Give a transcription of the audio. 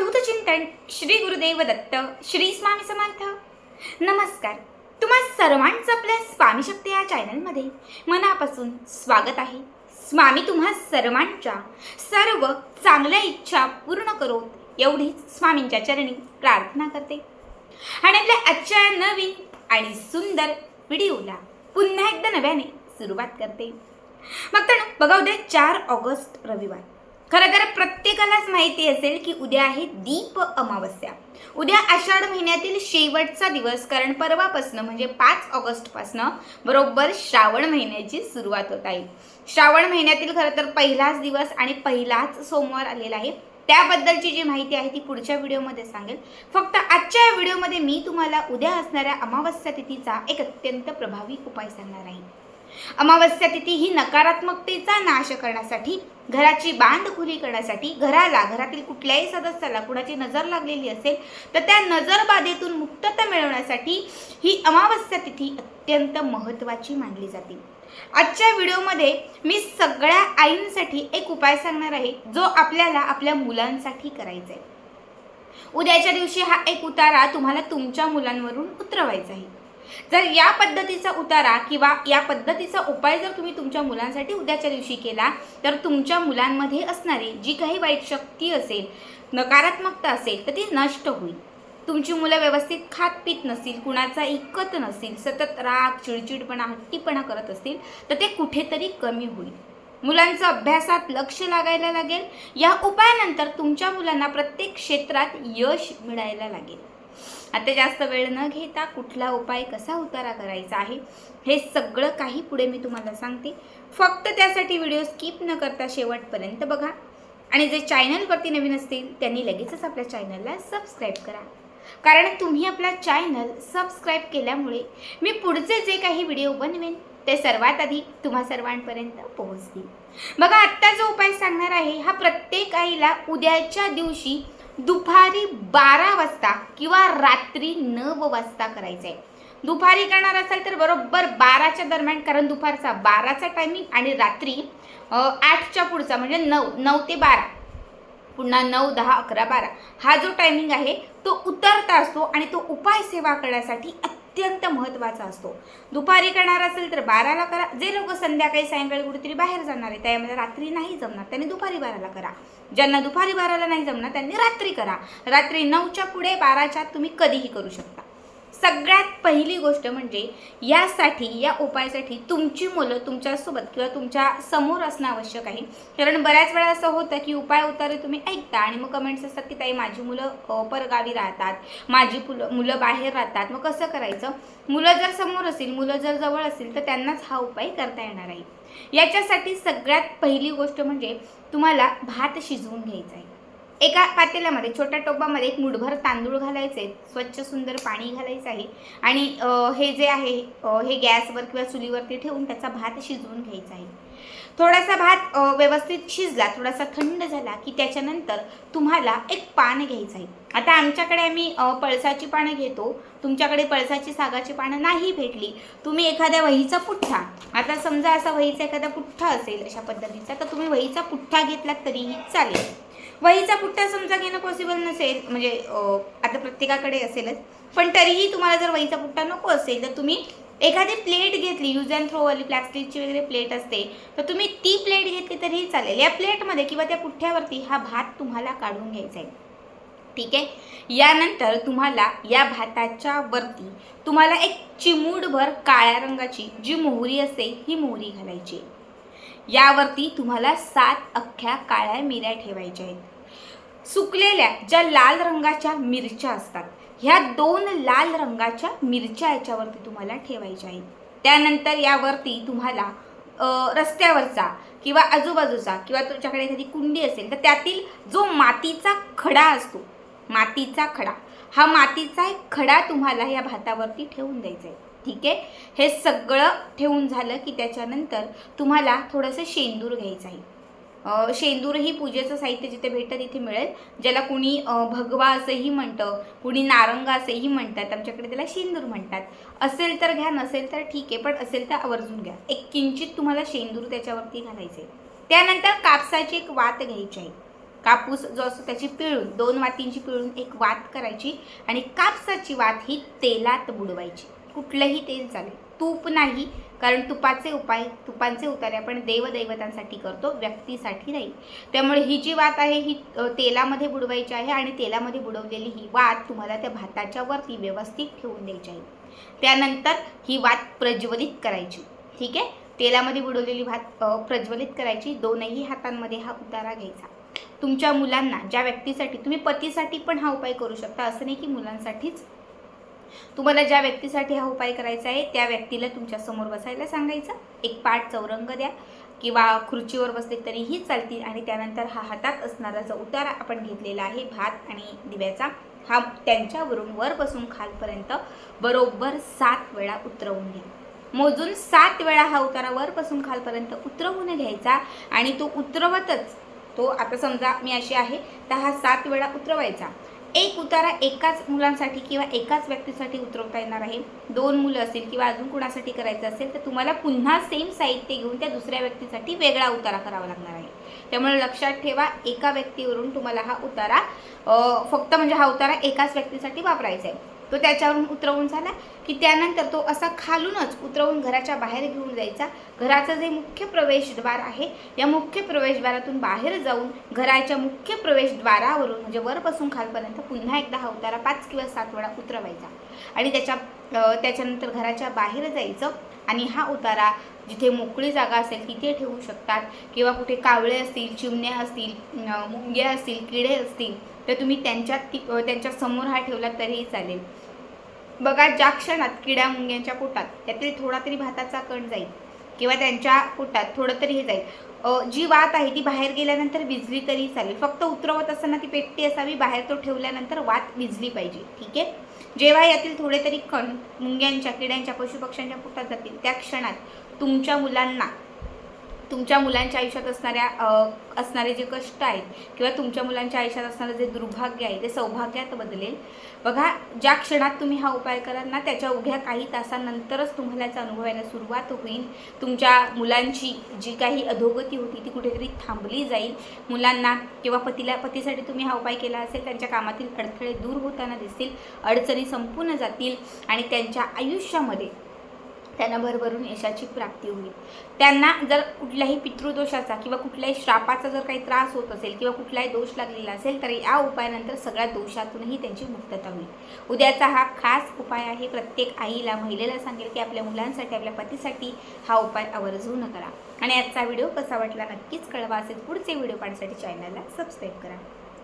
अवधूत चिंतन श्री गुरुदेव दत्त श्री स्वामी समर्थ. नमस्कार. तुम्हा सर्वांचं आपल्या स्वामी शक्ती या चॅनलमध्ये मनापासून स्वागत आहे. स्वामी तुम्हा सर्वांच्या सर्व चांगल्या इच्छा पूर्ण करो एवढीच स्वामींच्या चरणी प्रार्थना करते. आणि आपल्या आजच्या नवीन आणि सुंदर व्हिडिओला पुन्हा एकदा नव्याने सुरुवात करते. मग तर बघा उद्या चार ऑगस्ट रविवार. खरं तर प्रत्येकालाच माहिती असेल की उद्या आहे दीप अमावस्या. उद्या आषाढ महिन्यातील शेवटचा दिवस कारण परवापासनं म्हणजे पाच ऑगस्टपासनं बरोबर श्रावण महिन्याची सुरुवात होत आहे. श्रावण महिन्यातील खरं तर पहिलाच दिवस आणि पहिलाच सोमवार आलेला आहे. त्याबद्दलची जी माहिती आहे ती पुढच्या व्हिडिओमध्ये सांगेल. फक्त आजच्या या व्हिडिओमध्ये मी तुम्हाला उद्या असणाऱ्या अमावस्या तिथीचा एक अत्यंत प्रभावी उपाय सांगणार आहे. अमावस्या तिथी ही नकारात्मकतेचा नाश करण्यासाठी घराची बांधखुरी करण्यासाठी घराला घरातील कुठल्याही सदस्याला कुणाची नजर लागलेली असेल तर त्या नजरबाधेतून मुक्तता मिळवण्यासाठी ही अमावस्या तिथी अत्यंत महत्त्वाची मानली जाते. आजच्या व्हिडिओमध्ये मी सगळ्या आईंसाठी एक उपाय सांगणार आहे जो आपल्याला आपल्या मुलांसाठी करायचा आहे. उद्याच्या दिवशी हा एक उतारा तुम्हाला तुमच्या मुलांवरून उतरवायचा आहे. जर या पद्धतीचा उतारा किंवा या पद्धतीचा उपाय जर तुम्ही तुमच्या मुलांसाठी उद्याच्या दिवशी केला तर तुमच्या मुलांमध्ये असणारी जी काही वाईट शक्ती असेल नकारात्मकता असेल तर ती नष्ट होईल. तुमची मुलं व्यवस्थित खात पित नसतील कुणाचा इकत नसतील सतत राग चिडचिडपणा हट्टीपणा करत असतील तर ते कुठेतरी कमी होईल. मुलांचं अभ्यासात लक्ष लागायला लागेल. या उपायानंतर तुमच्या मुलांना प्रत्येक क्षेत्रात यश मिळायला लागेल. आता जास्त वेळ न घेता कुठला उपाय कसा उतारा करायचा आहे हे सगळं काही पुढे मी तुम्हाला सांगते. फक्त त्यासाठी व्हिडिओ स्किप न करता शेवटपर्यंत बघा. आणि जे चॅनलवरती नवीन असतील त्यांनी लगेचच आपल्या चॅनलला सबस्क्राईब करा. कारण तुम्ही आपला चॅनल सबस्क्राईब केल्यामुळे मी पुढचे जे काही व्हिडिओ बनवेन ते सर्वात आधी तुम्हा सर्वांपर्यंत पोहोचतील. बघा आत्ता जो उपाय सांगणार आहे हा प्रत्येक आईला उद्याच्या दिवशी दुपारी बारा वाजता किंवा रात्री नऊ वाजता करायचं आहे दुपारी करणार असाल तर बरोबर बाराच्या दरम्यान कारण दुपारचा बाराचा टायमिंग आणि रात्री आठच्या पुढचा म्हणजे नऊ नऊ ते बारा. पुन्हा नऊ दहा अकरा बारा. हा जो टायमिंग आहे तो उतरता असतो आणि तो उपाय सेवा करण्यासाठी अत्यंत महत्त्वाचा असतो. दुपारी करणार असेल तर बाराला करा. जे लोक संध्याकाळी सायंकाळी कुठेतरी बाहेर जाणार आहे त्यामध्ये रात्री नाही जमणार त्यांनी दुपारी बाराला करा. ज्यांना दुपारी बाराला नाही जमणार त्यांनी रात्री करा. रात्री नऊच्या पुढे बाराच्या तुम्ही कधीही करू शकता. सगळ्यात पहिली गोष्ट म्हणजे यासाठी या उपायासाठी तुमची मुलं तुमच्यासोबत किंवा तुमच्यासमोर असणं आवश्यक आहे. कारण बऱ्याच वेळा असं होतं की उपाय उतारे तुम्ही ऐकता आणि मग कमेंट्स असतात की ताई माझी मुलं परगावी राहतात माझी मुलं मुलं बाहेर राहतात. मग कसं करायचं? मुलं जर समोर असतील मुलं जर जवळ असतील तर त्यांनाच हा उपाय करता येणार आहे. याच्यासाठी सगळ्यात पहिली गोष्ट म्हणजे तुम्हाला भात शिजवून घ्यायचा आहे. एका पातेल्यामध्ये छोट्या टोपामध्ये एक मुठभर तांदूळ घालायचे स्वच्छ सुंदर पाणी घालायचं आहे. आणि हे जे आहे हे गॅसवर किंवा चुलीवरती ठेवून त्याचा भात शिजवून घ्यायचा आहे. थोडासा भात व्यवस्थित शिजला थोडासा थंड झाला की त्याच्यानंतर तुम्हाला एक पान घ्यायचं आहे. आता आमच्याकडे आम्ही पळसाची पानं घेतो. तुमच्याकडे पळसाची सागाची पानं नाही भेटली. तुम्ही एखाद्या वहीचा पुठ्ठा आता समजा असा वहीचा एखादा पुठ्ठा असेल अशा पद्धतीचा तर तुम्ही वहीचा पुठ्ठा घेतलात तरीही चालेल. वहीचा पुठ्ठा समजा घेणं पॉसिबल नसेल म्हणजे आता प्रत्येकाकडे असेलच पण तरीही तुम्हाला जर वहीचा पुठ्ठा नको असेल तर तुम्ही एखादी प्लेट घेतली यूज अँड थ्रोवाली प्लॅस्टिकची वगैरे प्लेट असते तर तुम्ही ती प्लेट घेतली तरीही चालेल. या प्लेटमध्ये किंवा त्या पुठ्ठ्यावरती हा भात तुम्हाला काढून घ्यायचा आहे. ठीक आहे? यानंतर तुम्हाला या भाताच्या वरती तुम्हाला एक चिमूडभर काळ्या रंगाची जी मोहरी असते ही मोहरी घालायची यावरती तुम्हाला सात अख्ख्या काळ्या मिऱ्या ठेवायच्या आहेत. सुकलेल्या ज्या लाल रंगाच्या मिरच्या असतात ह्या दोन लाल रंगाच्या मिरच्या याच्यावरती तुम्हाला ठेवायच्या आहेत. त्यानंतर यावरती तुम्हाला रस्त्यावरचा किंवा आजूबाजूचा किंवा तुमच्याकडे एखादी कुंडी असेल तर त्यातील जो मातीचा खडा असतो मातीचा खडा हा मातीचा एक खडा तुम्हाला या भातावरती ठेवून द्यायचा आहे. ठीक आहे? हे सगळं ठेवून झालं की त्याच्यानंतर तुम्हाला थोडंसं शेंदूर घ्यायचं आहे. शेंदूर ही पूजेचं साहित्य जिथे भेटतं तिथे मिळेल ज्याला कुणी भगवा असंही म्हणतं कुणी नारंगा असंही म्हणतात आमच्याकडे त्याला शेंदूर म्हणतात. असेल तर घ्या नसेल तर ठीक आहे पण असेल तर आवर्जून घ्या. एक किंचित तुम्हाला शेंदूर त्याच्यावरती घालायचे त्यानंतर कापसाची एक वात घ्यायची आहे. कापूस जो असतो त्याची पिळून दोन वातींची पिळून एक वात करायची आणि कापसाची वात ही तेलात बुडवायची. कुठलंही तेल चालेल. तूप नाही कारण तुपाचे उपाय तुपांचे उतारे आपण देवदैवतांसाठी करतो व्यक्तीसाठी नाही. त्यामुळे ही जी वात आहे ही तेलामध्ये बुडवायची आहे आणि तेलामध्ये बुडवलेली ही वात तुम्हाला त्या भाताच्या वरती व्यवस्थित ठेवून द्यायची आहे. त्यानंतर ही वात प्रज्वलित करायची. ठीक आहे? तेलामध्ये बुडवलेली भात प्रज्वलित करायची. दोनही हातांमध्ये हा उतारा घ्यायचा. तुमच्या मुलांना ज्या व्यक्तीसाठी तुम्ही पतीसाठी पण हा उपाय करू शकता. असं नाही की मुलांसाठीच तुम्हाला ज्या व्यक्तीसाठी हा उपाय करायचा आहे त्या व्यक्तीला तुमच्यासमोर बसायला सांगायचं. एक पाठ चौरंग द्या किंवा खुर्चीवर बसले तरीही चालतील आणि त्यानंतर हा हातात असणारा जो उतारा आपण घेतलेला आहे भात आणि दिव्याचा. हा त्यांच्यावरून वरपासून खालपर्यंत बरोबर सात वेळा उतरवून घ्या. मोजून सात वेळा हा उतारा वरपासून खालपर्यंत उतरवून घ्यायचा आणि तो उतरवतच तो आता समजा मी अशी आहे तर हा सात वेळा उतरवायचा. एक उतारा एकाच मुलांसाठी किंवा एकाच व्यक्तीसाठी उतरवता येणार आहे. दोन मुलं असतील किंवा अजून कुणासाठी करायचं असेल तर तुम्हाला पुन्हा सेम साहित्य घेऊन त्या दुसऱ्या व्यक्तीसाठी वेगळा उतारा करावा लागणार आहे. त्यामुळे लक्षात ठेवा एका व्यक्तीवरून तुम्हाला हा उतारा फक्त म्हणजे हा उतारा एकाच व्यक्तीसाठी वापरायचा आहे. तो त्याच्यावरून उतरवून झाला की त्यानंतर तो असा खालूनच उतरवून घराच्या बाहेर घेऊन जायचा. घराचं जे मुख्य प्रवेशद्वार आहे या मुख्य प्रवेशद्वारातून बाहेर जाऊन घराच्या मुख्य प्रवेशद्वारावरून म्हणजे वरपासून खालपर्यंत पुन्हा एकदा हा उतारा पाच किंवा सात वेळा उतरवायचा. आणि त्याच्या त्याच्यानंतर घराच्या बाहेर जायचं आणि हा उतारा जिथे मोकळी जागा असेल तिथे ठेवू शकतात. किंवा कुठे कावळे असतील चिमण्या असतील मुंग्या असतील किडे असतील तर तुम्ही त्यांच्या ती- त्यांच्यासमोर हा ठेवला तरीही चालेल. बघा ज्या क्षणात किड्या मुंग्यांच्या पोटात त्यातील थोडा तरी भाताचा कण जाईल किंवा त्यांच्या पोटात थोडं तरी हे जाईल. जी वात आहे ती बाहेर गेल्यानंतर विजली तरी चालेल. फक्त उतरवत असताना ती पेट्टी असावी बाहेर तो ठेवल्यानंतर वात विजली पाहिजे. ठीक आहे? जेव्हा यातील थोडे तरी कण मुंग्यांच्या किड्यांच्या पशुपक्ष्यांच्या पोटात जातील त्या क्षणात तुमच्या मुलांना तुमच्या मुलांच्या आयुष्यात असणाऱ्या असणारे जे कष्ट आहेत किंवा तुमच्या मुलांच्या आयुष्यात असणारं जे दुर्भाग्य आहे ते सौभाग्यात बदलेल. बघा ज्या क्षणात तुम्ही हा उपाय कराल ना त्याच्या उभ्या काही तासानंतरच तुम्हाला याचा अनुभवायला सुरुवात होईल. तुमच्या मुलांची जी काही अधोगती होती ती कुठेतरी थांबली जाईल. मुलांना किंवा पतीला पतीसाठी तुम्ही हा उपाय केला असेल त्यांच्या कामातील अडथळे दूर होताना दिसतील अडचणी संपूर्ण जातील आणि त्यांच्या आयुष्यामध्ये त्यांना भरभरून यशाची प्राप्ती होईल. त्यांना जर कुठल्याही पितृदोषाचा किंवा कुठल्याही श्रापाचा जर काही त्रास होत असेल किंवा कुठलाही दोष लागलेला असेल तर या उपायानंतर सगळ्या दोषातूनही त्यांची मुक्तता होईल. उद्याचा हा खास उपाय आहे. प्रत्येक आईला महिलेला सांगेल की आपल्या मुलांसाठी आपल्या पतीसाठी हा उपाय आवर्जून करा आणि आजचा व्हिडिओ कसा वाटला नक्कीच कळवा. असेल पुढचे व्हिडिओ पाहण्यासाठी चॅनलला सबस्क्राईब करा.